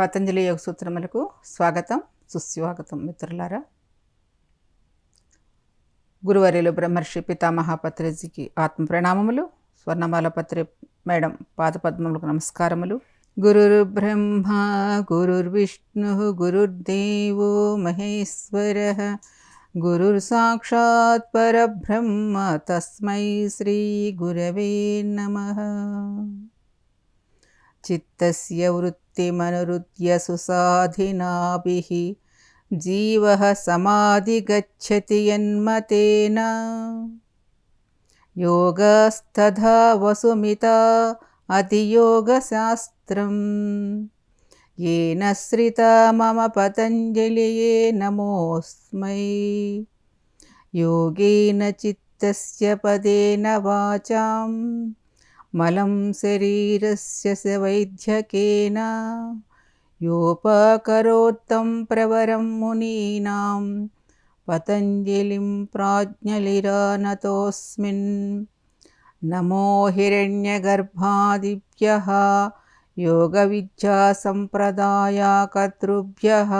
పతంజలి యోగ సూత్రములకు స్వాగతం సుస్వాగతం మిత్రులారా. గురువర్యులు బ్రహ్మర్షి పితామహ పత్రిజీకి ఆత్మ ప్రణామములు స్వర్ణమాల పత్రి మేడం పాదపద్మములకు నమస్కారములు. గురుర్ బ్రహ్మ గురుర్విష్ణు గురుర్దేవో మహేశ్వర గురుర్ సాక్షాత్ పరబ్రహ్మ తస్మై శ్రీ గురవే నమః. చిత్తస్య వృత్తి వృత్తిమనురుద్య సుసాధినాభిः జీవः సమాధిగచ్చతి యన్మతేన యోగస్తథా వసుమితా అతియోగశాస్త్రం येन श्रिता मम पतञ्जलिये नमोऽस्मै योगेन चित्तस्य पदेन वाचां मलं शरीरस्य स वैद्यकेन योपकरोत्तं प्रवरं मुनीनां पतञ्जलिं प्राज्ञलिरानतोऽस्मिन् नमो हिरण्यगर्भादिभ्यः योगविद्यासम्प्रदायाकर्तृभ्यः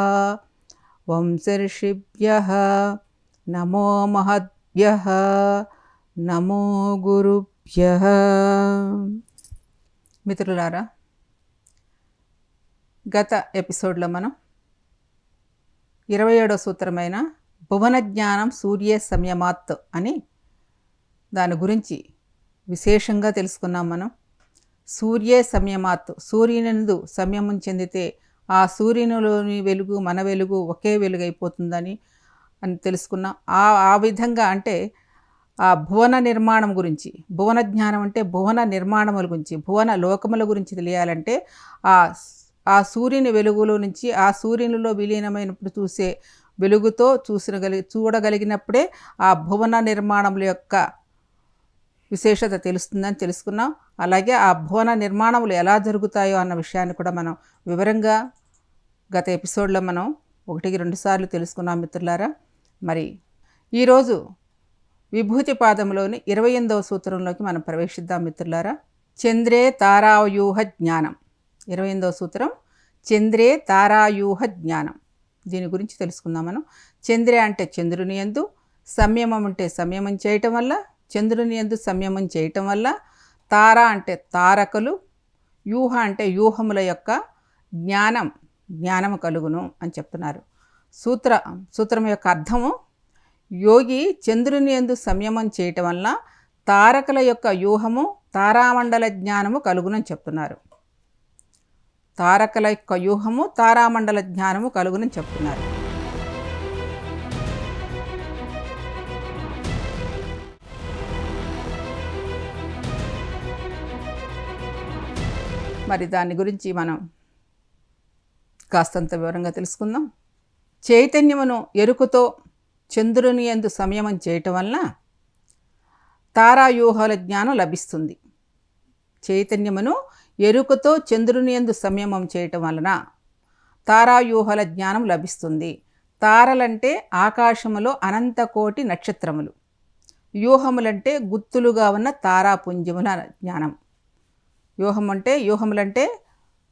वंशर्षिभ्यः नमो महद्भ्यः నమో గురుభ్య మిత్రులారా గత ఎపిసోడ్లో మనం ఇరవై ఏడో సూత్రమైన భువన జ్ఞానం సూర్య సంయమాత్ అని దాని గురించి విశేషంగా తెలుసుకున్నాం మనం. సూర్య సంయమాత్ సూర్యునందు సంయమం చెందితే ఆ సూర్యునిలోని వెలుగు మన వెలుగు ఒకే వెలుగైపోతుందని అని తెలుసుకున్నాం. ఆ ఆ విధంగా అంటే ఆ భువన నిర్మాణం గురించి భువన జ్ఞానం అంటే భువన నిర్మాణముల గురించి భువన లోకముల గురించి తెలియాలంటే ఆ ఆ సూర్యుని వెలుగులో నుంచి ఆ సూర్యునిలో విలీనమైనప్పుడు చూసే వెలుగుతో చూసినగలి చూడగలిగినప్పుడే ఆ భువన నిర్మాణముల యొక్క విశేషత తెలుస్తుందని తెలుసుకున్నాం. అలాగే ఆ భువన నిర్మాణములు ఎలా జరుగుతాయో అన్న విషయాన్ని కూడా మనం వివరంగా గత ఎపిసోడ్లో మనం ఒకటికి రెండుసార్లు తెలుసుకున్నాం మిత్రులారా. మరి ఈరోజు విభూతి పాదంలోని ఇరవై ఎనిమిదవ సూత్రంలోకి మనం ప్రవేశిద్దాం మిత్రులారా. చంద్రే తారాయూహ జ్ఞానం. ఇరవై ఎనిమిదవ సూత్రం చంద్రే తారాయూహ జ్ఞానం. దీని గురించి తెలుసుకుందాం మనం. చంద్రే అంటే చంద్రుని ఎందు సంయమం అంటే సంయమం చేయటం వల్ల చంద్రుని ఎందు సంయమం చేయటం వల్ల తార అంటే తారకలు వ్యూహ అంటే వ్యూహముల యొక్క జ్ఞానం జ్ఞానము కలుగును అని చెప్తున్నారు. సూత్ర సూత్రం యొక్క అర్థము యోగి చంద్రుని ఎందు సంయమం చేయటం వల్ల తారకల యొక్క వ్యూహము తారామండల జ్ఞానము కలుగునని చెప్తున్నారు. తారకల యొక్క వ్యూహము తారామండల జ్ఞానము కలుగునని చెప్తున్నారు. మరి దాని గురించి మనం కాస్తంత వివరంగా తెలుసుకుందాం. చైతన్యమును ఎరుకుతో చంద్రుని ఎందు సంయమం చేయటం వలన తారాయూహాల జ్ఞానం లభిస్తుంది. చైతన్యమును ఎరుకతో చంద్రుని ఎందు సంయమం చేయటం వలన తారాయూహాల జ్ఞానం లభిస్తుంది. తారలంటే ఆకాశములో అనంతకోటి నక్షత్రములు. వ్యూహములంటే గుత్తులుగా ఉన్న తారాపుంజముల జ్ఞానం. వ్యూహం అంటే వ్యూహములంటే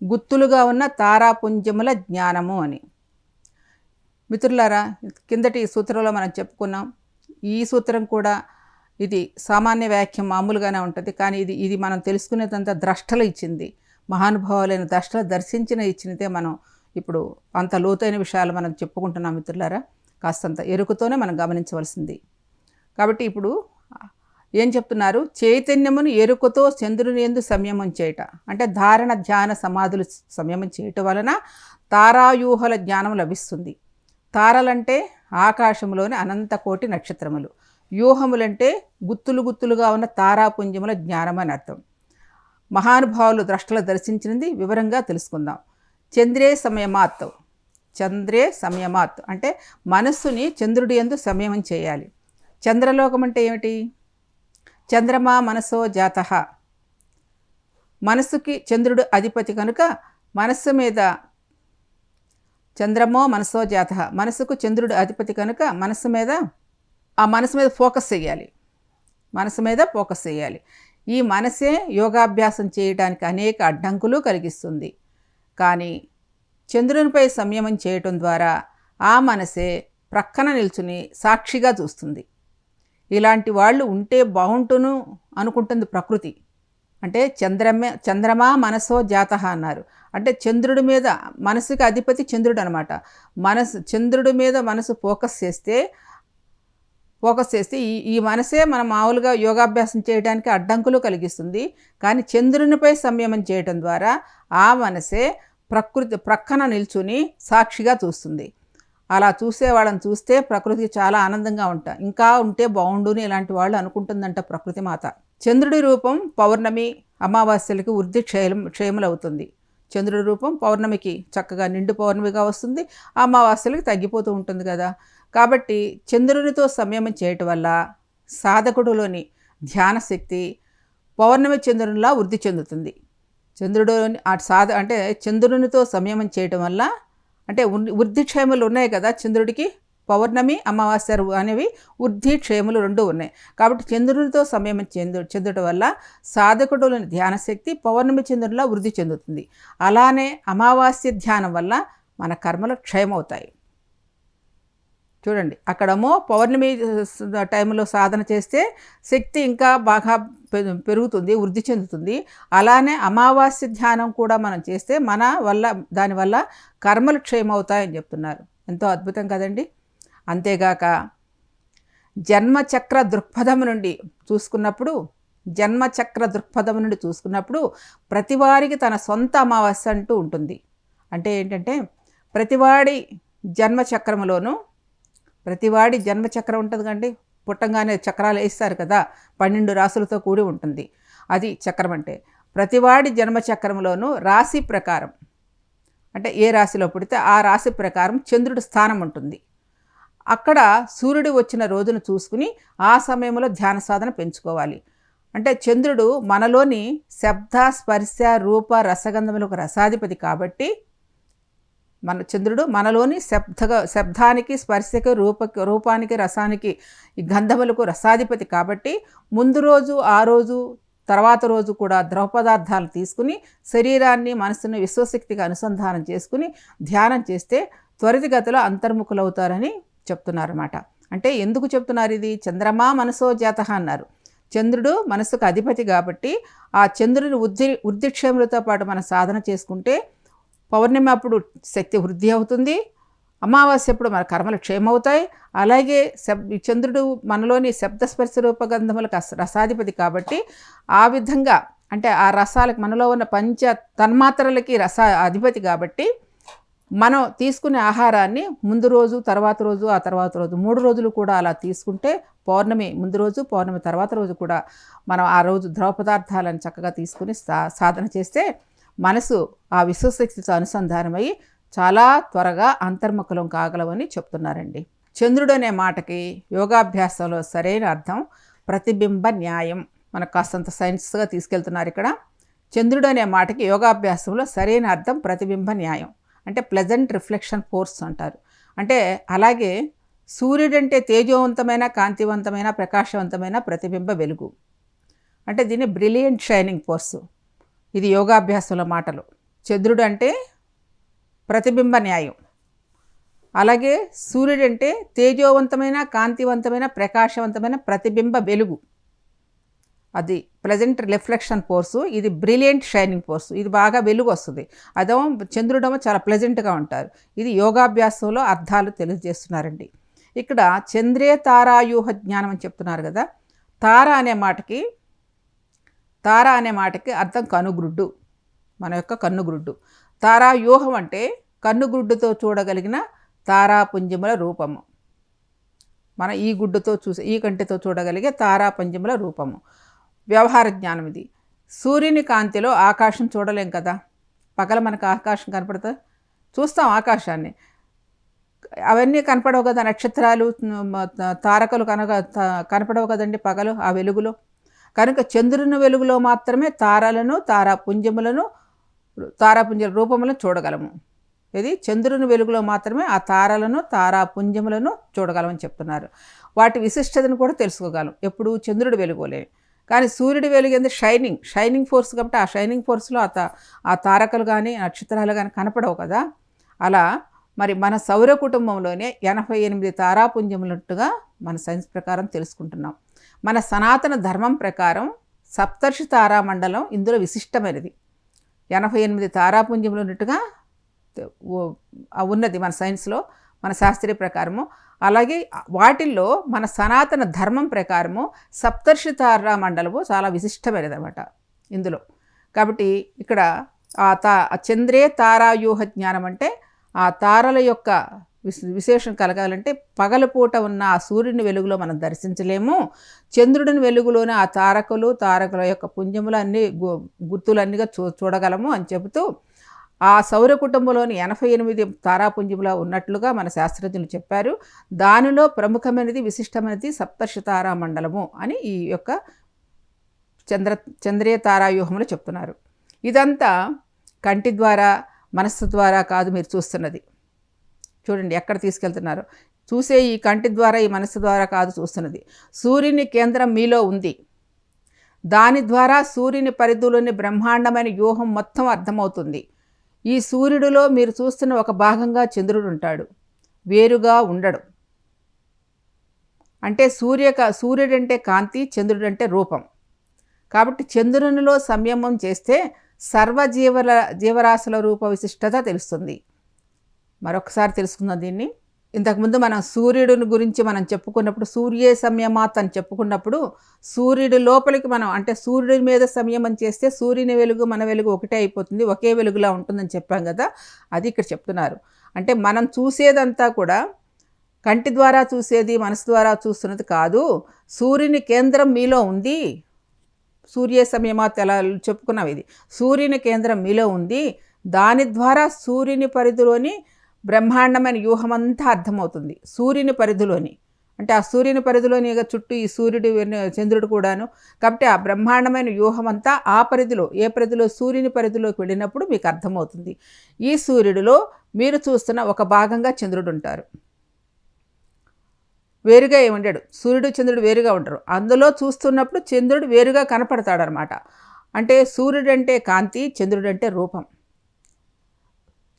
గుత్తులుగా ఉన్న తారాపుంజముల జ్ఞానము అని. మిత్రులారా కిందటి సూత్రంలో మనం చెప్పుకున్నాం ఈ సూత్రం కూడా ఇది సామాన్య వ్యాఖ్యం మామూలుగానే ఉంటుంది కానీ ఇది ఇది మనం తెలుసుకునేదంతా ద్రష్టలు ఇచ్చింది. మహానుభావులైన ద్రష్టలు దర్శించిన ఇచ్చినదే మనం ఇప్పుడు అంత లోతైన విషయాలు మనం చెప్పుకుంటున్నాం మిత్రులారా. కాస్తంత ఎరుకుతోనే మనం గమనించవలసింది. కాబట్టి ఇప్పుడు ఏం చెప్తున్నారు? చైతన్యమును ఎరుకతో చంద్రుని ఎందు సంయమం చేయట. అంటే ధారణ ధ్యాన సమాధులు సంయమం చేయటం వలన తారాయూహల జ్ఞానం లభిస్తుంది. తారలంటే ఆకాశంలోని అనంతకోటి నక్షత్రములు. వ్యూహములంటే గుత్తులు గుత్తులుగా ఉన్న తారాపుంజముల జ్ఞానం అని అర్థం. మహానుభావులు ద్రష్టలు దర్శించినది వివరంగా తెలుసుకుందాం. చంద్రే సమయమాత్ చంద్రే సమయమాత్ అంటే మనస్సుని చంద్రుడి ఎందు సంయమం చేయాలి. చంద్రలోకం అంటే ఏమిటి? చంద్రమా మనసో జాత. మనస్సుకి చంద్రుడు అధిపతి కనుక మనస్సు మీద చంద్రమో మనసో జాత. మనసుకు చంద్రుడు అధిపతి కనుక మనసు మీద ఆ మనసు మీద ఫోకస్ చేయాలి. మనసు మీద ఫోకస్ చేయాలి. ఈ మనసే యోగాభ్యాసం చేయడానికి అనేక అడ్డంకులు కలిగిస్తుంది. కానీ చంద్రునిపై సంయమం చేయటం ద్వారా ఆ మనసే ప్రక్కన నిల్చుని సాక్షిగా చూస్తుంది. ఇలాంటి వాళ్ళు ఉంటే బాగుంటును అనుకుంటుంది ప్రకృతి. అంటే చంద్రమే చంద్రమా మనసో జాత అన్నారు. అంటే చంద్రుడి మీద మనసుకి అధిపతి చంద్రుడు అనమాట మనసు చంద్రుడి మీద మనసు ఫోకస్ చేస్తే ఫోకస్ చేస్తే ఈ ఈ మనసే మనం మామూలుగా యోగాభ్యాసం చేయడానికి అడ్డంకులు కలిగిస్తుంది. కానీ చంద్రునిపై సంయమం చేయటం ద్వారా ఆ మనసే ప్రకృతి ప్రక్కన నిల్చుని సాక్షిగా చూస్తుంది. అలా చూసే వాళ్ళని చూస్తే ప్రకృతికి చాలా ఆనందంగా ఉంటా. ఇంకా ఉంటే బాగుండుని ఇలాంటి వాళ్ళు అనుకుంటుందంట ప్రకృతి మాత. చంద్రుడి రూపం పౌర్ణమి అమావాస్యలకి వృద్ధి క్షయం క్షయములవుతుంది. చంద్రుడి రూపం పౌర్ణమికి చక్కగా నిండు పౌర్ణమిగా వస్తుంది. అమావాస్యలకు తగ్గిపోతూ ఉంటుంది కదా. కాబట్టి చంద్రునితో సంయమం చేయటం వల్ల సాధకుడులోని ధ్యాన శక్తి పౌర్ణమి చంద్రునిలా వృద్ధి చెందుతుంది. చంద్రుడు ఆ సాధ అంటే చంద్రునితో సంయమం చేయటం వల్ల అంటే వృద్ధిక్షేమలు ఉన్నాయి కదా చంద్రుడికి. పౌర్ణమి అమావాస్య అనేవి వృద్ధి క్షేములు రెండు ఉన్నాయి. కాబట్టి చంద్రునితో సమయం చెందు చెందుట వల్ల సాధకుడులోని ధ్యానశక్తి పౌర్ణమి చంద్రునిలా వృద్ధి చెందుతుంది. అలానే అమావాస్య ధ్యానం వల్ల మన కర్మలు క్షయమవుతాయి. చూడండి అక్కడమో పౌర్ణమి టైంలో సాధన చేస్తే శక్తి ఇంకా బాగా పెరుగుతుంది వృద్ధి చెందుతుంది. అలానే అమావాస్య ధ్యానం కూడా మనం చేస్తే మన వల్ల దానివల్ల కర్మలు క్షయమవుతాయని చెప్తున్నారు. ఎంతో అద్భుతం కదండి? అంతేగాక జన్మచక్ర దృక్పథం నుండి చూసుకున్నప్పుడు జన్మచక్ర దృక్పథం నుండి చూసుకున్నప్పుడు ప్రతివారికి తన సొంత అమావాస్య అంటూ ఉంటుంది. అంటే ఏంటంటే ప్రతివాడి జన్మచక్రములోనూ ప్రతివాడి జన్మచక్రం ఉంటుంది కండి పుట్టంగానే చక్రాలు వేస్తారు కదా పన్నెండు రాసులతో కూడి ఉంటుంది. అది చక్రం అంటే ప్రతివాడి జన్మచక్రంలోనూ రాశి ప్రకారం అంటే ఏ రాశిలో పుడితే ఆ రాశి ప్రకారం చంద్రుడి స్థానం ఉంటుంది. అక్కడ సూర్యుడు వచ్చిన రోజును చూసుకుని ఆ సమయంలో ధ్యాన సాధన పెంచుకోవాలి. అంటే చంద్రుడు మనలోని శబ్ద స్పర్శ రూప రసగంధములకు రసాధిపతి కాబట్టి మన చంద్రుడు మనలోని శబ్ద శబ్దానికి స్పర్శకి రూప రూపానికి రసానికి ఈ గంధములకు రసాధిపతి కాబట్టి ముందు రోజు ఆ రోజు తర్వాత రోజు కూడా ద్రవ పదార్థాలు తీసుకుని శరీరాన్ని మనసుని విశ్వశక్తిగా అనుసంధానం చేసుకుని ధ్యానం చేస్తే త్వరితగతిలో అంతర్ముఖులవుతారని చెప్తున్నారన్నమాట. అంటే ఎందుకు చెప్తున్నారు ఇది? చంద్రమా మనసో జాత అన్నారు. చంద్రుడు మనసుకు అధిపతి కాబట్టి ఆ చంద్రుని వృద్ధి వృద్ధిక్షేములతో పాటు మనం సాధన చేసుకుంటే పౌర్ణమి అప్పుడు శక్తి వృద్ధి అవుతుంది. అమావాస్య అప్పుడు మన కర్మలు క్షేమవుతాయి అలాగే శబ్ చంద్రుడు మనలోని శబ్దస్పర్శ రూపగంధములకు రసాధిపతి కాబట్టి ఆ విధంగా అంటే ఆ రసాలకు మనలో ఉన్న పంచ తన్మాత్రలకి రస అధిపతి కాబట్టి మనం తీసుకునే ఆహారాన్ని ముందు రోజు తర్వాత రోజు ఆ తర్వాత రోజు మూడు రోజులు కూడా అలా తీసుకుంటే పౌర్ణమి ముందు రోజు పౌర్ణమి తర్వాత రోజు కూడా మనం ఆ రోజు ద్రవ పదార్థాలను చక్కగా తీసుకుని సాధన చేస్తే మనసు ఆ విశ్వశక్తితో అనుసంధానమై చాలా త్వరగా అంతర్ముఖలం కాగలవని చెప్తున్నారండి. చంద్రుడు అనే మాటకి యోగాభ్యాసంలో సరైన అర్థం ప్రతిబింబ న్యాయం. మనకు కాస్తంత సైన్స్గా తీసుకెళ్తున్నారు ఇక్కడ. చంద్రుడు అనే మాటకి యోగాభ్యాసంలో సరైన అర్థం ప్రతిబింబ న్యాయం. అంటే ప్లెజెంట్ రిఫ్లెక్షన్ ఫోర్స్ అంటారు. అంటే అలాగే సూర్యుడు అంటే తేజవంతమైన కాంతివంతమైన ప్రకాశవంతమైన ప్రతిబింబ వెలుగు. అంటే దీన్ని బ్రిలియంట్ షైనింగ్ ఫోర్సు ఇది యోగాభ్యాసుల మాటలు. చంద్రుడు అంటే ప్రతిబింబ న్యాయం. అలాగే సూర్యుడు అంటే తేజోవంతమైన కాంతివంతమైన ప్రకాశవంతమైన ప్రతిబింబ వెలుగు. అది ప్రజెంట్ రిఫ్లెక్షన్ పోర్సు ఇది బ్రిలియంట్ షైనింగ్ ఫోర్సు ఇది బాగా వెలుగు వస్తుంది అదేమో చంద్రుడేమో చాలా ప్లెజెంట్గా ఉంటారు. ఇది యోగాభ్యాసంలో అర్థాలు తెలియజేస్తున్నారండి. ఇక్కడ చంద్రే తారాయూహ జ్ఞానం అని చెప్తున్నారు కదా తార అనే మాటకి తార అనే మాటకి అర్థం కనుగ్రుడ్డు మన యొక్క కన్నుగ్రుడ్డు. తారాయూహం అంటే కన్నుగుడ్డుతో చూడగలిగిన తారాపుంజముల రూపము. మన ఈ గుడ్డుతో చూసే ఈ కంటితో చూడగలిగే తారాపుంజముల రూపము. వ్యవహార జ్ఞానం ఇది. సూర్యుని కాంతిలో ఆకాశం చూడలేం కదా. పగల మనకు ఆకాశం కనపడతా? చూస్తాం ఆకాశాన్ని. అవన్నీ కనపడవు కదా నక్షత్రాలు తారకలు కనుక కనపడవు కదండి పగలు ఆ వెలుగులో. కనుక చంద్రుని వెలుగులో మాత్రమే తారలను తారాపుంజములను తారాపుంజల రూపములను చూడగలము. ఇది చంద్రుని వెలుగులో మాత్రమే ఆ తారలను తారాపుంజములను చూడగలమని చెప్తున్నారు. వాటి విశిష్టతను కూడా తెలుసుకోగలం. ఎప్పుడు చంద్రుడు వెలుగులే. కానీ సూర్యుడు వెలిగింది షైనింగ్. షైనింగ్ ఫోర్స్ కాబట్టి ఆ షైనింగ్ ఫోర్స్లో ఆ ఆ తారకలు కానీ నక్షత్రాలు కానీ కనపడవు కదా? అలా మరి మన సౌర కుటుంబంలోనే ఎనభై ఎనిమిది తారాపుంజములున్నట్టుగా మన సైన్స్ ప్రకారం తెలుసుకుంటున్నాం. మన సనాతన ధర్మం ప్రకారం సప్తర్షి తారామండలం ఇందులో విశిష్టమైనది. ఎనభై ఎనిమిది తారాపుంజములు ఉన్నట్టుగా ఉన్నది మన సైన్స్లో మన శాస్త్రీయ ప్రకారము. అలాగే వాటిల్లో మన సనాతన ధర్మం ప్రకారము సప్తర్షితార మండలము చాలా విశిష్టమైనది అనమాట ఇందులో. కాబట్టి ఇక్కడ ఆ తా చంద్రే తారాయూహ జ్ఞానం అంటే ఆ తారల యొక్క విశేషం కలగాలంటే పగలపూట ఉన్న ఆ సూర్యుని వెలుగులో మనం దర్శించలేము. చంద్రుడిని వెలుగులోనే ఆ తారకులు తారకుల యొక్క పుంజములు గు- గుర్తులన్నీగా చూ చూడగలము అని చెబుతూ ఆ సౌర కుటుంబంలోని ఎనభై ఎనిమిది తారాపుంజంలో ఉన్నట్లుగా మన శాస్త్రజ్ఞులు చెప్పారు. దానిలో ప్రముఖమైనది విశిష్టమైనది సప్తర్షి తారా మండలము అని ఈ యొక్క చంద్ర చంద్రీయ తారావ్యూహంలో చెప్తున్నారు. ఇదంతా కంటి ద్వారా మనస్సు ద్వారా కాదు మీరు చూస్తున్నది. చూడండి ఎక్కడ తీసుకెళ్తున్నారు. చూసే ఈ కంటి ద్వారా ఈ మనస్సు ద్వారా కాదు చూస్తున్నది. సూర్యుని కేంద్రం మీలో ఉంది. దాని ద్వారా సూర్యుని పరిధిలోని బ్రహ్మాండమైన వ్యూహం మొత్తం అర్థమవుతుంది. ఈ సూర్యుడిలో మీరు చూస్తున్న ఒక భాగంగా చంద్రుడు ఉంటాడు. వేరుగా ఉండడు. అంటే సూర్య సూర్యుడంటే కాంతి చంద్రుడంటే రూపం. కాబట్టి చంద్రునిలో సంయమం చేస్తే సర్వజీవల జీవరాశుల రూప విశిష్టత తెలుస్తుంది. మరొకసారి తెలుసుకుందాం దీన్ని. ఇంతకుముందు మనం సూర్యుడిని గురించి మనం చెప్పుకున్నప్పుడు సూర్యే సంయమాత్ అని చెప్పుకున్నప్పుడు సూర్యుడి లోపలికి మనం అంటే సూర్యుడి మీద సంయమం చేస్తే సూర్యుని వెలుగు మన వెలుగు ఒకటే అయిపోతుంది ఒకే వెలుగులా ఉంటుందని చెప్పాం కదా అది ఇక్కడ చెప్తున్నారు. అంటే మనం చూసేదంతా కూడా కంటి ద్వారా చూసేది మనసు ద్వారా చూస్తున్నది కాదు సూర్యుని కేంద్రం మీలో ఉంది. సూర్య సమయమాత్ ఎలా చెప్పుకున్నాం ఇది. సూర్యుని కేంద్రం మీలో ఉంది. దాని ద్వారా సూర్యుని పరిధిలోని బ్రహ్మాండమైన వ్యూహమంతా అర్థమవుతుంది. సూర్యుని పరిధిలోని అంటే ఆ సూర్యుని పరిధిలోని ఇక చుట్టూ ఈ సూర్యుడు చంద్రుడు కూడాను. కాబట్టి ఆ బ్రహ్మాండమైన వ్యూహం అంతా ఆ పరిధిలో ఏ పరిధిలో సూర్యుని పరిధిలోకి వెళ్ళినప్పుడు మీకు అర్థమవుతుంది. ఈ సూర్యుడిలో మీరు చూస్తున్న ఒక భాగంగా చంద్రుడు ఉంటారు. వేరుగా ఏమి ఉండడు సూర్యుడు చంద్రుడు వేరుగా ఉంటారు అందులో చూస్తున్నప్పుడు చంద్రుడు వేరుగా కనపడతాడనమాట. అంటే సూర్యుడు అంటే కాంతి చంద్రుడు అంటే రూపం.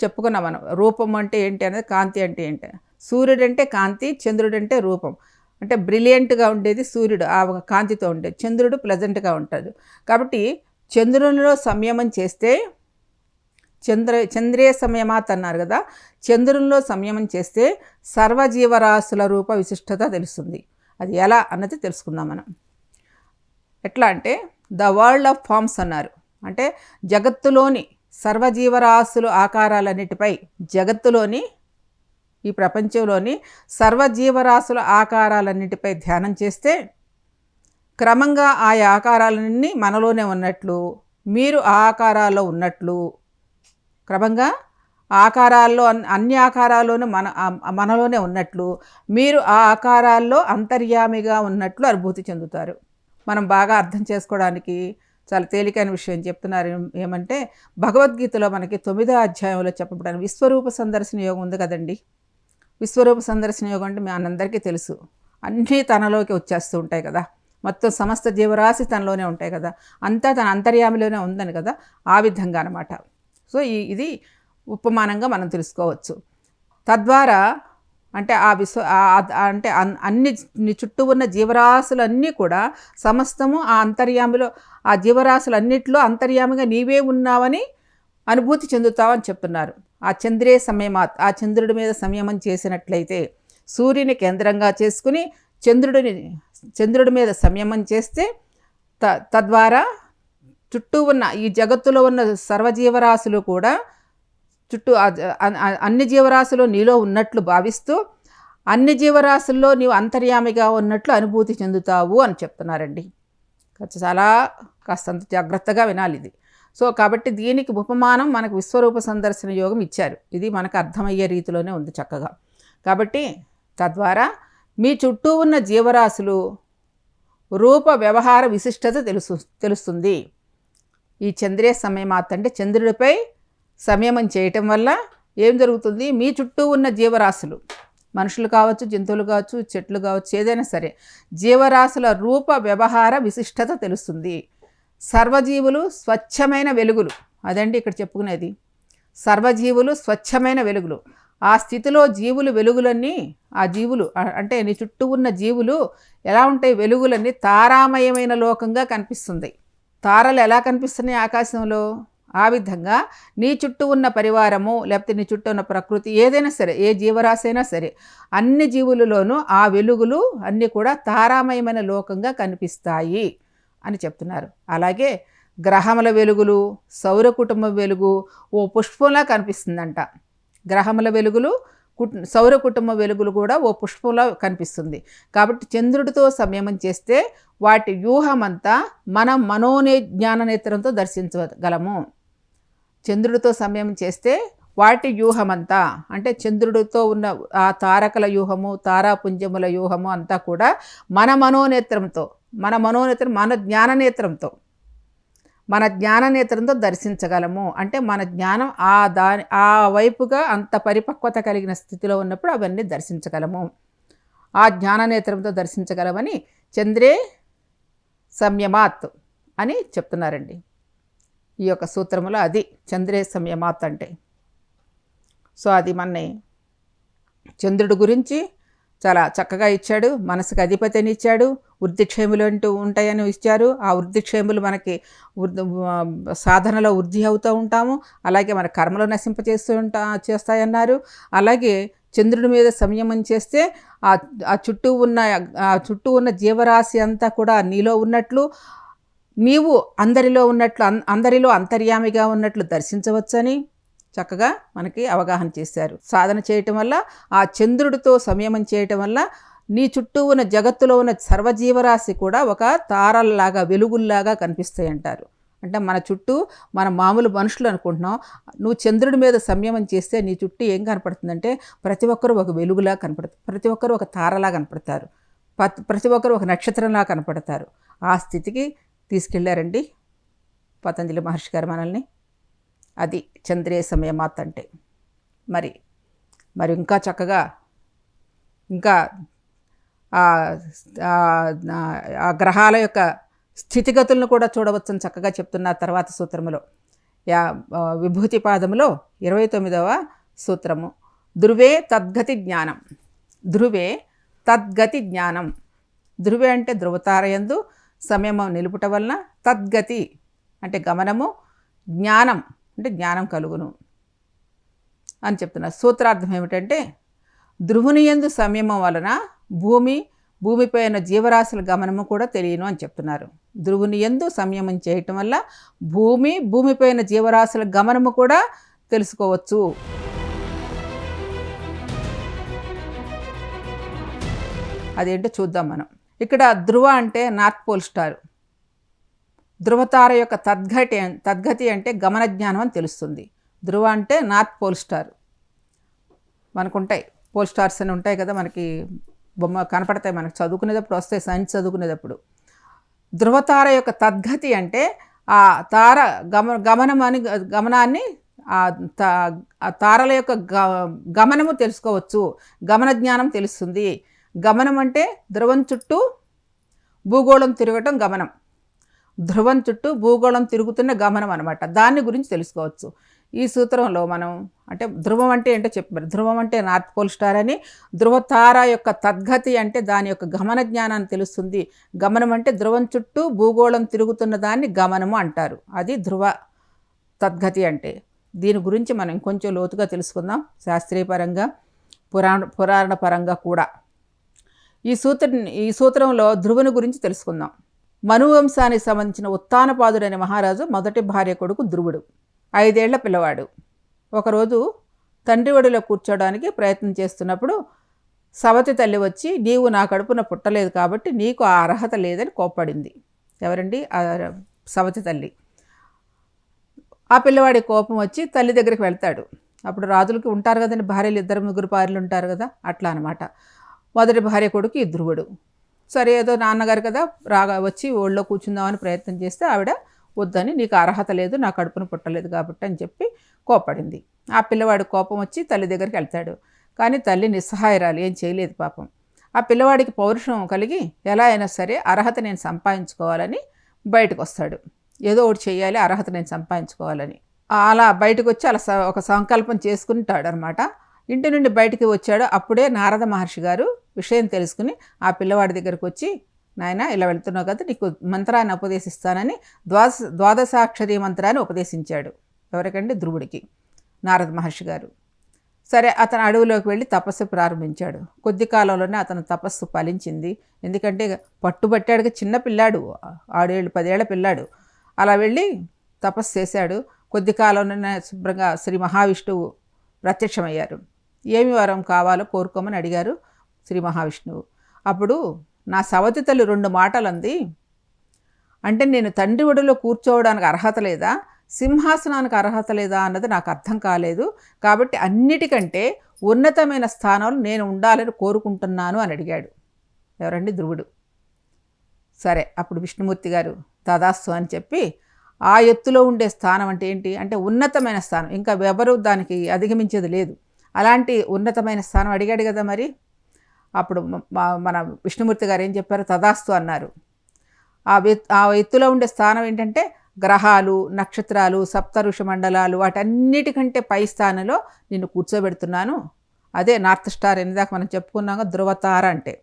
చెప్పుకున్నాం మనం. రూపం అంటే ఏంటి అనేది కాంతి అంటే ఏంటి? సూర్యుడు అంటే కాంతి చంద్రుడు అంటే రూపం. అంటే బ్రిలియంట్గా ఉండేది సూర్యుడు ఆ ఒక కాంతితో ఉండేది. చంద్రుడు ప్లెజెంట్గా ఉంటాడు. కాబట్టి చంద్రునిలో సంయమం చేస్తే చంద్ర చంద్రియ సంయమాత్ అన్నారు కదా చంద్రునిలో సంయమం చేస్తే సర్వజీవరాశుల రూప విశిష్టత తెలుస్తుంది. అది ఎలా అన్నది తెలుసుకుందాం మనం. ఎట్లా అంటే ద వరల్డ్ ఆఫ్ ఫార్మ్స్ అన్నారు. అంటే జగత్తులోని సర్వజీవరాశుల ఆకారాలన్నిటిపై జగత్తులోని ఈ ప్రపంచంలోని సర్వజీవరాశుల ఆకారాలన్నిటిపై ధ్యానం చేస్తే క్రమంగా ఆయా ఆకారాలన్నీ మనలోనే ఉన్నట్లు మీరు ఆ ఆకారాల్లో ఉన్నట్లు క్రమంగా ఆకారాల్లో అన్- అన్ని ఆకారాల్లోనూ మన మనలోనే ఉన్నట్లు మీరు ఆ ఆకారాల్లో అంతర్యామిగా ఉన్నట్లు అనుభూతి చెందుతారు. మనం బాగా అర్థం చేసుకోవడానికి చాలా తేలికైన విషయం చెప్తున్నారు. ఏమంటే భగవద్గీతలో మనకి తొమ్మిదో అధ్యాయంలో చెప్పబడిన విశ్వరూప సందర్శన యోగం ఉంది కదండి. విశ్వరూప సందర్శన యోగం అంటే మనందరికీ తెలుసు. అన్నీ తనలోకి వచ్చేస్తూ ఉంటాయి కదా. మొత్తం సమస్త జీవరాశి తనలోనే ఉంటాయి కదా. అంతా తన అంతర్యామిలోనే ఉందని కదా ఆ విధంగా అనమాట సో ఈ ఇది ఉపమానంగా మనం తెలుసుకోవచ్చు. తద్వారా అంటే ఆ విశ్వ అంటే అన్- అన్ని చుట్టూ ఉన్న జీవరాశులన్నీ కూడా సమస్తము ఆ అంతర్యామిలో ఆ జీవరాశులన్నిటిలో అంతర్యామిగా నీవే ఉన్నావని అనుభూతి చెందుతావని చెప్తున్నారు. ఆ చంద్రే సంయమాత్ ఆ చంద్రుడి మీద సంయమం చేసినట్లయితే సూర్యుని కేంద్రంగా చేసుకుని చంద్రుడిని చంద్రుడి మీద సంయమం చేస్తే త తద్వారా చుట్టూ ఉన్న ఈ జగత్తులో ఉన్న సర్వజీవరాశులు కూడా చుట్టూ అన్ని జీవరాశులు నీలో ఉన్నట్లు భావిస్తూ అన్ని జీవరాశుల్లో నీవు అంతర్యామిగా ఉన్నట్లు అనుభూతి చెందుతావు అని చెప్తున్నారండి. కాస్త చాలా కాస్తంత జాగ్రత్తగా వినాలి ఇది. సో కాబట్టి దీనికి ఉపమానం మనకు విశ్వరూప సందర్శన యోగం ఇచ్చారు. ఇది మనకు అర్థమయ్యే రీతిలోనే ఉంది చక్కగా. కాబట్టి తద్వారా మీ చుట్టూ ఉన్న జీవరాశులు రూప వ్యవహార విశిష్టత తెలుసు తెలుస్తుంది. ఈ చంద్రే సమయమాత్ అంటే చంద్రుడిపై సంయమం చేయటం వల్ల ఏం జరుగుతుంది? మీ చుట్టూ ఉన్న జీవరాశులు మనుషులు కావచ్చు జంతువులు కావచ్చు చెట్లు కావచ్చు ఏదైనా సరే జీవరాశుల రూప వ్యవహార విశిష్టత తెలుస్తుంది. సర్వజీవులు స్వచ్ఛమైన వెలుగులు. అదండి ఇక్కడ చెప్పుకునేది. సర్వజీవులు స్వచ్ఛమైన వెలుగులు. ఆ స్థితిలో జీవులు వెలుగులన్నీ ఆ జీవులు అంటే నీ చుట్టూ ఉన్న జీవులు ఎలా ఉంటాయి? వెలుగులన్నీ తారామయమైన లోకంగా కనిపిస్తుంది. తారలు ఎలా కనిపిస్తున్నాయి ఆకాశంలో? ఆ విధంగా నీ చుట్టూ ఉన్న పరివారము లేకపోతే నీ చుట్టూ ఉన్న ప్రకృతి ఏదైనా సరే ఏ జీవరాశి అయినా సరే అన్ని జీవులలోనూ ఆ వెలుగులు అన్నీ కూడా తారామయమైన లోకంగా కనిపిస్తాయి అని చెప్తున్నారు. అలాగే గ్రహముల వెలుగులు సౌర కుటుంబ వెలుగు ఓ పుష్పంలా కనిపిస్తుందంట. గ్రహముల వెలుగులు కుట్ సౌర కుటుంబ వెలుగులు కూడా ఓ పుష్పంలా కనిపిస్తుంది. కాబట్టి చంద్రుడితో సంయమం చేస్తే వాటి వ్యూహమంతా మనం మనోనే జ్ఞాన నేత్రంతో దర్శించగలము చంద్రుడితో సమయం చేస్తే వాటి వ్యూహమంతా అంటే చంద్రుడితో ఉన్న ఆ తారకల వ్యూహము తారాపుంజముల వ్యూహము అంతా కూడా మన మనోనేత్రంతో మన మనోనేత్రం మన జ్ఞాననేత్రంతో మన జ్ఞాననేత్రంతో దర్శించగలము. అంటే మన జ్ఞానం ఆ దాని ఆ వైపుగా అంత పరిపక్వత కలిగిన స్థితిలో ఉన్నప్పుడు అవన్నీ దర్శించగలము. ఆ జ్ఞాననేత్రంతో దర్శించగలమని చంద్రే సంయమాత్ అని చెప్తున్నారండి. ఈ యొక్క సూత్రములో అది చంద్రే సంయమాత్ అంటే. సో అది మనని చంద్రుడి గురించి చాలా చక్కగా ఇచ్చాడు మనసుకు అధిపతిని ఇచ్చాడు వృద్ధిక్షేములు అంటూ ఉంటాయని ఇచ్చారు. ఆ వృద్ధిక్షేములు మనకి సాధనలో వృద్ధి అవుతూ ఉంటాము. అలాగే మన కర్మలు నశింపచేస్తూ ఉంటా చేస్తాయన్నారు. అలాగే చంద్రుడి మీద సంయమం చేస్తే ఆ చుట్టూ ఉన్న ఆ చుట్టూ ఉన్న జీవరాశి అంతా కూడా నీలో ఉన్నట్లు నీవు అందరిలో ఉన్నట్లు అన్- అందరిలో అంతర్యామిగా ఉన్నట్లు దర్శించవచ్చని చక్కగా మనకి అవగాహన చేశారు. సాధన చేయటం వల్ల ఆ చంద్రుడితో సంయమం చేయటం వల్ల నీ చుట్టూ ఉన్న జగత్తులో ఉన్న సర్వజీవరాశి కూడా ఒక తారల్లాగా వెలుగుల్లాగా కనిపిస్తాయి అంటారు అంటే మన చుట్టూ మన మామూలు మనుషులు అనుకుంటున్నాం నువ్వు చంద్రుడి మీద సంయమం చేస్తే నీ చుట్టూ ఏం కనపడుతుందంటే ప్రతి ఒక్కరు ఒక వెలుగులా కనపడుతుంది ప్రతి ఒక్కరు ఒక తారలా కనపడతారు. ప్రతి ఒక్కరు ఒక నక్షత్రంలా కనపడతారు. ఆ స్థితికి తీసుకెళ్ళారండి పతంజలి మహర్షి గారు మనల్ని. అది చంద్రే సమయమాత్ అంటే. మరి మరి ఇంకా చక్కగా ఇంకా ఆ గ్రహాల యొక్క స్థితిగతులను కూడా చూడవచ్చని చక్కగా చెప్తున్న తర్వాత సూత్రములో. యా విభూతి పాదములో ఇరవై తొమ్మిదవ సూత్రము. ధ్రువే తద్గతి జ్ఞానం. ధ్రువే తద్గతి జ్ఞానం. ధ్రువే అంటే ధ్రువతారయందు సమయము నిలుపుట వలన తద్గతి అంటే గమనము జ్ఞానం అంటే జ్ఞానం కలుగును. అని చెప్తున్నారు సూత్రార్థం ఏమిటంటే ధ్రువుని ఎందు సంయమం వలన భూమి భూమిపై ఉన్న జీవరాశుల గమనము కూడా తెలియను అని చెప్తున్నారు. ధ్రువుని ఎందు సంయమం చేయటం వల్ల భూమి భూమిపై ఉన్న జీవరాశుల గమనము కూడా తెలుసుకోవచ్చు. అదేంటో చూద్దాం మనం. ఇక్కడ ధ్రువ అంటే నార్త్ పోల్ స్టార్. ధ్రువతార యొక్క తద్గతి తద్గతి అంటే గమన జ్ఞానం అని తెలుస్తుంది. ధ్రువ అంటే నార్త్ పోల్ స్టార్. మనకు ఉంటాయి పోల్ స్టార్స్ అని ఉంటాయి కదా మనకి బొమ్మ కనపడతాయి మనకు. చదువుకునేటప్పుడు వస్తాయి సైన్స్ చదువుకునేటప్పుడు. ధ్రువతార యొక్క తద్గతి అంటే ఆ తార గమ గమనం అని గమనాన్ని ఆ తా ఆ తారల యొక్క గ గమనము తెలుసుకోవచ్చు. గమన జ్ఞానం తెలుస్తుంది. గమనం అంటే ధ్రువం చుట్టూ భూగోళం తిరగటం గమనం. ధ్రువం చుట్టూ భూగోళం తిరుగుతున్న గమనం అనమాట దాని గురించి తెలుసుకోవచ్చు. ఈ సూత్రంలో మనం అంటే ధ్రువం అంటే ఏంటో చెప్పారు ధ్రువం అంటే నార్త్ పోల్ స్టార్ అని ధ్రువతార యొక్క తద్గతి అంటే దాని యొక్క గమన జ్ఞానాన్ని తెలుస్తుంది. గమనం అంటే ధ్రువం చుట్టూ భూగోళం తిరుగుతున్న దాన్ని గమనము అంటారు. అది ధ్రువ తద్గతి అంటే. దీని గురించి మనం ఇంకొంచెం లోతుగా తెలుసుకుందాం. శాస్త్రీయపరంగా పురాణ పురాణ పరంగా కూడా. ఈ సూత్ర ఈ సూత్రంలో ధ్రువుని గురించి తెలుసుకుందాం. మనువంశానికి సంబంధించిన ఉత్తానపాదుడైన మహారాజు మొదటి భార్య కొడుకు ధ్రువుడు ఐదేళ్ళ పిల్లవాడు. ఒకరోజు తండ్రి ఒడిలో కూర్చోడానికి ప్రయత్నం చేస్తున్నప్పుడు సవతి తల్లి వచ్చి నీవు నా కడుపున పుట్టలేదు కాబట్టి నీకు ఆ అర్హత లేదని కోప్పడింది. ఎవరండి? సవతి తల్లి. ఆ పిల్లవాడి కోపం వచ్చి తల్లి దగ్గరికి వెళ్తాడు. అప్పుడు రాజులకి ఉంటారు కదండి భార్యలు ఇద్దరు ముగ్గురు భార్యలు ఉంటారు కదా అట్లా అనమాట మొదటి భార్య కొడుకు ధ్రువుడు సరే ఏదో నాన్నగారు కదా రాగా వచ్చి ఒళ్ళో కూర్చుందామని ప్రయత్నం చేస్తే ఆవిడ వద్దని నీకు అర్హత లేదు నా కడుపును పుట్టలేదు కాబట్టి అని చెప్పి కోపడింది ఆ పిల్లవాడి కోపం వచ్చి తల్లి దగ్గరికి వెళ్తాడు. కానీ తల్లి నిస్సహాయరాలు ఏం చేయలేదు పాపం. ఆ పిల్లవాడికి పౌరుషం కలిగి ఎలా అయినా సరే అర్హత నేను సంపాదించుకోవాలని బయటకు వస్తాడు ఏదో ఒకటి చేయాలి అర్హత నేను సంపాదించుకోవాలని. అలా బయటకు వచ్చి అలా ఒక సంకల్పం చేసుకుంటాడు అనమాట ఇంటి నుండి బయటికి వచ్చాడు. అప్పుడే నారద మహర్షి గారు విషయం తెలుసుకుని ఆ పిల్లవాడి దగ్గరకు వచ్చి నాయన ఇలా వెళ్తున్నావు కదా నీకు మంత్రాన్ని ఉపదేశిస్తానని ద్వాదశ ద్వాదశాక్షరి మంత్రాన్ని ఉపదేశించాడు ఎవరికండి? ధ్రువుడికి. నారద మహర్షి గారు. సరే అతను అడవిలోకి వెళ్ళి తపస్సు ప్రారంభించాడు. కొద్ది కాలంలోనే అతను తపస్సు ఫలించింది. ఎందుకంటే పట్టుబట్టాడుగా చిన్న పిల్లాడు ఆడేళ్ళు పదేళ్ళ పిల్లాడు. అలా వెళ్ళి తపస్సు చేశాడు. కొద్ది కాలంలోనే శుభ్రంగా శ్రీ మహావిష్ణువు ప్రత్యక్షమయ్యారు. ఏమి వరం కావాలో కోరుకోమని అడిగారు. శ్రీ మహావిష్ణువు. అప్పుడు నా సవతి తల్లి రెండు మాటలు అంది అంటే నేను తండ్రి ఒడిలో కూర్చోవడానికి అర్హత లేదా? సింహాసనానికి అర్హత లేదా అన్నది నాకు అర్థం కాలేదు. కాబట్టి అన్నిటికంటే ఉన్నతమైన స్థానంలో నేను ఉండాలని కోరుకుంటున్నాను అని అడిగాడు. ఎవరండి? ధ్రువుడు. సరే అప్పుడు విష్ణుమూర్తి గారు తదాస్తు అని చెప్పి ఆ ఎత్తులో ఉండే స్థానం అంటే ఏంటి? అంటే ఉన్నతమైన స్థానం. ఇంకా ఎవరు దానికి అధిగమించేది లేదు. అలాంటి ఉన్నతమైన స్థానం అడిగాడు కదా మరి? అప్పుడు మన విష్ణుమూర్తి గారు ఏం చెప్పారు? తదాస్తు అన్నారు. ఆ ఆ ఎత్తులో ఉండే స్థానం ఏంటంటే గ్రహాలు నక్షత్రాలు సప్త ఋషి మండలాలు వాటన్నిటికంటే పై స్థానంలో నిన్ను కూర్చోబెడుతున్నాను. అదే నార్త్ స్టార్ దాకా మనం చెప్పుకున్నాము ధృవతార అంటే.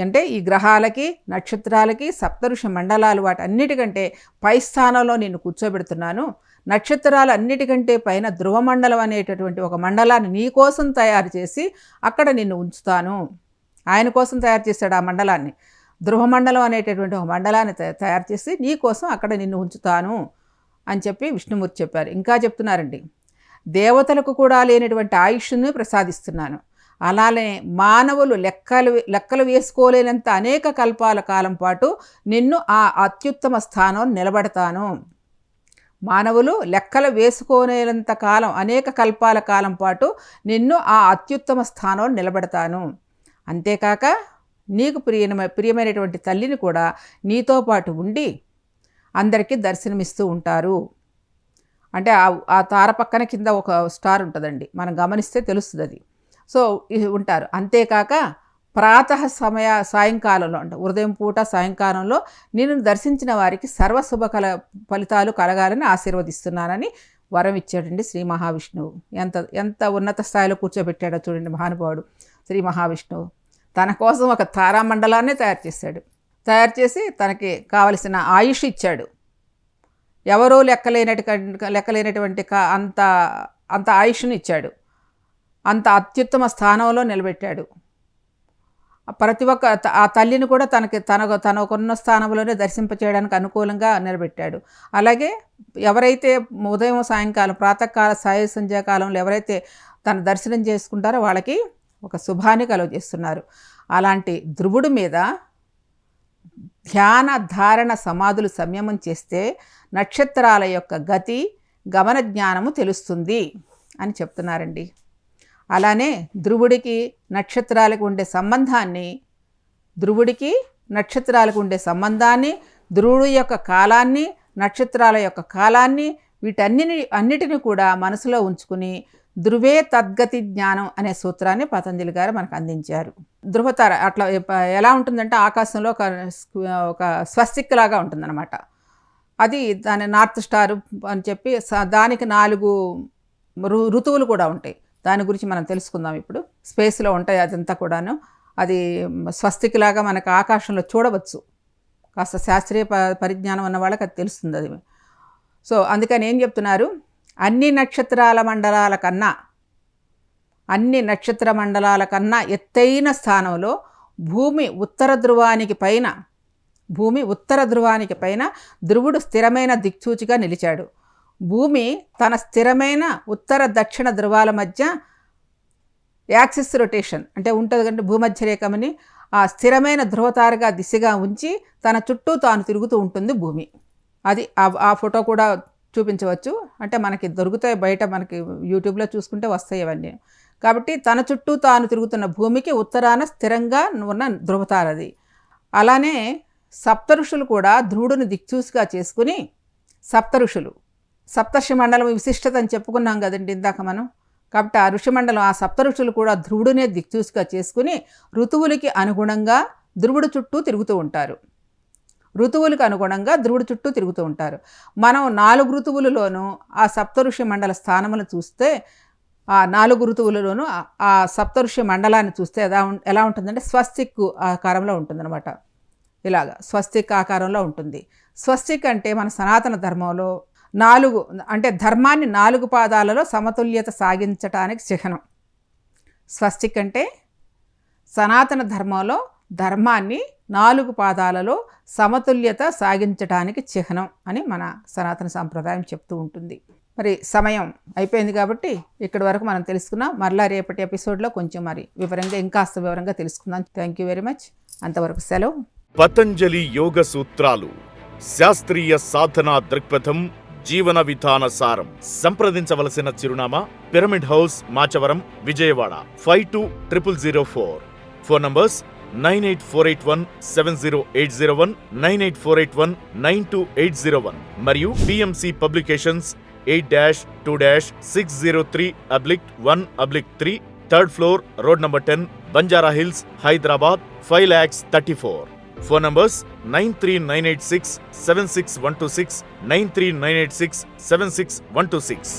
అంటే ఈ గ్రహాలకి నక్షత్రాలకి సప్తఋషి మండలాలు వాటన్నిటికంటే పై స్థానంలో నేను కూర్చోబెడుతున్నాను. నక్షత్రాలు అన్నిటికంటే పైన ధ్రువ మండలం అనేటటువంటి ఒక మండలాన్ని నీ కోసం తయారు చేసి అక్కడ నిన్ను ఉంచుతాను. ఆయన కోసం తయారు చేశాడు ఆ మండలాన్ని. ధ్రువమండలం అనేటటువంటి ఒక మండలాన్ని తయారు చేసి నీ కోసం అక్కడ నిన్ను ఉంచుతాను అని చెప్పి విష్ణుమూర్తి చెప్పారు. ఇంకా చెప్తున్నారండి. దేవతలకు కూడా లేనటువంటి ఆయుష్ను ప్రసాదిస్తున్నాను. అలానే మానవులు లెక్కలు లెక్కలు వేసుకోలేనంత అనేక కల్పాల కాలం పాటు నిన్ను ఆ అత్యుత్తమ స్థానం నిలబడతాను. మానవులు లెక్కలు వేసుకోలేనంత కాలం అనేక కల్పాల కాలం పాటు నిన్ను ఆ అత్యుత్తమ స్థానంలో నిలబడతాను. అంతేకాక నీకు ప్రియమ ప్రియమైనటువంటి తల్లిని కూడా నీతో పాటు ఉండి అందరికీ దర్శనమిస్తూ ఉంటారు. అంటే ఆ ఆ తార పక్కన కింద ఒక స్టార్ ఉంటుందండి. మనం గమనిస్తే తెలుస్తుంది అది సో ఉంటారు. అంతేకాక ప్రాతः సమయ సాయంకాలంలో అంటే ఉదయం పూట సాయంకాలంలో నేను దర్శించిన వారికి సర్వశుభ కల ఫలితాలు కలగాలని ఆశీర్వదిస్తున్నానని వరం ఇచ్చాడండి శ్రీ మహావిష్ణువు. ఎంత ఎంత ఉన్నత స్థాయిలో కూర్చోబెట్టాడో చూడండి మహానుభావుడు. శ్రీ మహావిష్ణువు. తన కోసం ఒక తారామండలాన్నే తయారు చేశాడు. తయారు చేసి తనకి కావలసిన ఆయుష్ ఇచ్చాడు. ఎవరూ లెక్కలేనటి లెక్కలేనటువంటి కా- అంత అంత ఆయుష్ను ఇచ్చాడు. అంత అత్యుత్తమ స్థానంలో నిలబెట్టాడు. ప్రతి ఒక్క త- ఆ తల్లిని కూడా తనకి తన తనకున్న స్థానంలోనే దర్శింపచేయడానికి అనుకూలంగా నిలబెట్టాడు. అలాగే ఎవరైతే ఉదయం సాయంకాలం ప్రాతకాల సాయ సంధ్యాకాలంలో ఎవరైతే తన దర్శనం చేసుకుంటారో వాళ్ళకి ఒక శుభాన్ని కలుగజేస్తున్నారు. అలాంటి ధ్రువుడు మీద ధ్యాన ధారణ సమాధులు సంయమం చేస్తే నక్షత్రాల యొక్క గతి గమన జ్ఞానము తెలుస్తుంది అని చెప్తున్నారండి. అలానే ధ్రువుడికి నక్షత్రాలకు ఉండే సంబంధాన్ని ధ్రువుడికి నక్షత్రాలకు ఉండే సంబంధాన్ని ధ్రువుడు యొక్క కాలాన్ని నక్షత్రాల యొక్క కాలాన్ని వీటన్నిని అన్నిటిని కూడా మనసులో ఉంచుకుని ధృవే తద్గతి జ్ఞానం అనే సూత్రాన్ని పతంజలి గారు మనకు అందించారు. ధృవతార అట్లా ఎలా ఉంటుందంటే ఆకాశంలో ఒక ఒక స్వస్తిక్ లాగా ఉంటుందన్నమాట. అది దాని నార్త్ స్టార్ అని చెప్పి స- దానికి నాలుగు రు ఋతువులు కూడా ఉంటాయి. దాని గురించి మనం తెలుసుకుందాం ఇప్పుడు. స్పేస్లో ఉంటాయి అదంతా కూడాను. అది స్వస్తికిలాగా మనకు ఆకాశంలో చూడవచ్చు. కాస్త శాస్త్రీయ ప పరిజ్ఞానం ఉన్న వాళ్ళకి అది తెలుస్తుంది అది. సో అందుకని ఏం చెప్తున్నారు? అన్ని నక్షత్రాల మండలాల కన్నా అన్ని నక్షత్ర మండలాల కన్నా ఎత్తైన స్థానంలో భూమి ఉత్తర ధ్రువానికి పైన భూమి ఉత్తర ధ్రువానికి పైన ధ్రువుడు స్థిరమైన దిక్సూచిగా నిలిచాడు. భూమి తన స్థిరమైన ఉత్తర దక్షిణ ధ్రువాల మధ్య యాక్సిస్ రొటేషన్ అంటే ఉంటుంది కంటే భూమధ్యరేఖమని ఆ స్థిరమైన ధ్రువతారగా దిశగా ఉంచి తన చుట్టూ తాను తిరుగుతూ ఉంటుంది భూమి. అది ఆ ఫోటో కూడా చూపించవచ్చు. అంటే మనకి దొరుకుతాయి బయట మనకి యూట్యూబ్లో చూసుకుంటే వస్తాయి అవన్నీ. కాబట్టి తన చుట్టూ తాను తిరుగుతున్న భూమికి ఉత్తరాన స్థిరంగా ఉన్న ధృవతారది అలానే సప్త ఋషులు కూడా ధ్రువుడిని దిక్చూసిగా చేసుకుని సప్త ఋషులు. సప్తర్షి మండలం విశిష్టత అని చెప్పుకున్నాం కదండి ఇందాక మనం. కాబట్టి ఆ ఋషిమండలం ఆ సప్త ఋషులు కూడా ధ్రువుడినే దిక్చూసిగా చేసుకుని ఋతువులకి అనుగుణంగా ధ్రువుడు చుట్టూ తిరుగుతూ ఉంటారు. ఋతువులకు అనుగుణంగా ధ్రువుడు చుట్టూ తిరుగుతూ ఉంటారు. మనం నాలుగు ఋతువులలోనూ ఆ సప్తఋషి మండల స్థానములు చూస్తే ఆ నాలుగు ఋతువులలోనూ ఆ- సప్తఋషి మండలాన్ని చూస్తే ఎలా ఎలా ఉంటుందంటే స్వస్తిక్ ఆకారంలో ఉంటుందన్నమాట. ఇలాగ స్వస్తిక్ ఆకారంలో ఉంటుంది. స్వస్తిక్ అంటే మన సనాతన ధర్మంలో నాలుగు అంటే ధర్మాన్ని నాలుగు పాదాలలో సమతుల్యత సాగించటానికి చిహ్నం. స్వస్తిక్ అంటే సనాతన ధర్మంలో ధర్మాన్ని నాలుగు పాదాలలో సమతుల్యత సాగించటానికి చిహ్నం అని మన సనాతన సాంప్రదాయం చెప్తూ ఉంటుంది. మరి సమయం అయిపోయింది కాబట్టి ఇక్కడి వరకు మనం తెలుసుకున్నాం. మరలా రేపటి ఎపిసోడ్లో కొంచెం మరి వివరంగా ఇంకాస్త వివరంగా తెలుసుకుందాం. థ్యాంక్ యూ వెరీ మచ్ అంతవరకు సెలవు. పతంజలి యోగ సూత్రాలు శాస్త్రీయ సాధనా దృక్పథం జీవన విధాన సారం. సంప్రదించవలసిన చిరునామా pyramid house Machavaram Vijayawada. Five two triple zero four. Phone numbers nine eight four eight one seven zero eight zero one nine eight four eight one nine two eight zero one మరియు PMC publications eight dash two dash six zero three oblique one oblique three third floor road number ten Banjara hills Hyderabad five lakhs thirty four phone numbers nine three nine eight six seven six one two six nine three nine eight six seven six one two six